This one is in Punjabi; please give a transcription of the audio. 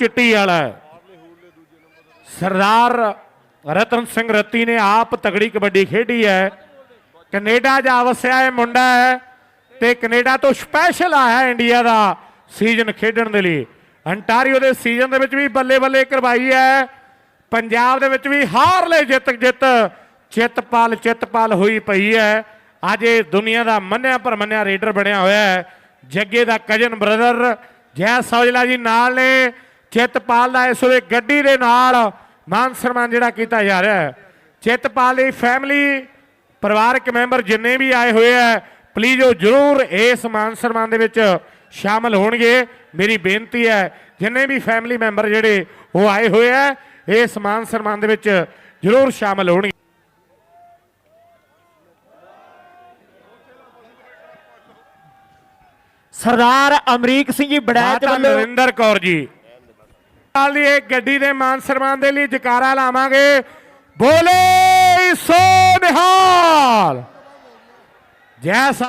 ਚਿੱਟੀ ਵਾਲਾ ਸਰਦਾਰ ਰਤਨ ਸਿੰਘ ਰੱਤੀ ਨੇ ਆਪ ਤਗੜੀ ਕਬੱਡੀ ਖੇਡੀ ਹੈ। ਕੈਨੇਡਾ ਜਾ ਵਸਿਆ ਇਹ ਮੁੰਡਾ ਹੈ ਤੇ ਕੈਨੇਡਾ ਤੋਂ ਸਪੈਸ਼ਲ ਆਇਆ ਇੰਡੀਆ ਦਾ ਸੀਜ਼ਨ ਖੇਡਣ ਦੇ ਲਈ। ਅੰਟਾਰੀਓ ਦੇ ਸੀਜ਼ਨ ਦੇ ਵਿੱਚ ਵੀ ਬੱਲੇ ਬੱਲੇ ਕਰਵਾਈ ਹੈ। ਪੰਜਾਬ ਦੇ ਵਿੱਚ ਵੀ ਹਾਰ ਲੈ ਜਿੱਤ ਜਿੱਤ, ਚਿੱਤਪਾਲ ਚਿੱਤਪਾਲ ਹੋਈ ਪਈ ਹੈ। ਅੱਜ ਇਹ ਦੁਨੀਆ ਦਾ ਮੰਨਿਆ ਪਰ ਮੰਨਿਆ ਰੇਡਰ ਬਣਿਆ ਹੋਇਆ ਹੈ। ਜੱਗੇ ਦਾ ਕਜਨ ਬ੍ਰਦਰ ਜੈ ਸੌਜਲਾ ਜੀ ਨਾਲ ਨੇ। ਚਿੱਤਪਾਲ ਦਾ ਇਸ ਵੇਲੇ ਗੱਡੀ ਦੇ ਨਾਲ ਮਾਨ ਸਨਮਾਨ ਜਿਹੜਾ ਕੀਤਾ ਜਾ ਰਿਹਾ ਹੈ। ਚਿੱਤਪਾਲ ਦੀ ਫੈਮਿਲੀ ਪਰਿਵਾਰਕ ਮੈਂਬਰ ਜਿੰਨੇ ਵੀ ਆਏ ਹੋਏ ਆ ਪਲੀਜ਼ ਉਹ ਜਰੂਰ ਇਸ ਮਾਨ ਸਨਮਾਨ ਦੇ ਵਿੱਚ ਸ਼ਾਮਲ ਹੋਣਗੇ। ਮੇਰੀ ਬੇਨਤੀ ਹੈ ਜਿੰਨੇ ਵੀ ਫੈਮਿਲੀ ਮੈਂਬਰ ਜਿਹੜੇ ਉਹ ਆਏ ਹੋਏ ਆ ਇਸ ਮਾਨ ਸਨਮਾਨ ਦੇ ਵਿੱਚ ਜਰੂਰ ਸ਼ਾਮਲ ਹੋਣਗੇ। ਸਰਦਾਰ ਅਮਰੀਕ ਸਿੰਘ ਜੀ ਬੜੈਚ ਵੱਲੋਂ ਨਰਿੰਦਰ ਕੌਰ ਜੀ। ਨਾਲ ਦੀ ਇਹ ਗੱਡੀ ਦੇ ਮਾਨ ਸਨਮਾਨ ਦੇ ਲਈ ਜਕਾਰਾ ਲਾਵਾਂਗੇ। ਬੋਲੇ ਸੋ ਨਿਹਾਲ। ਜੈ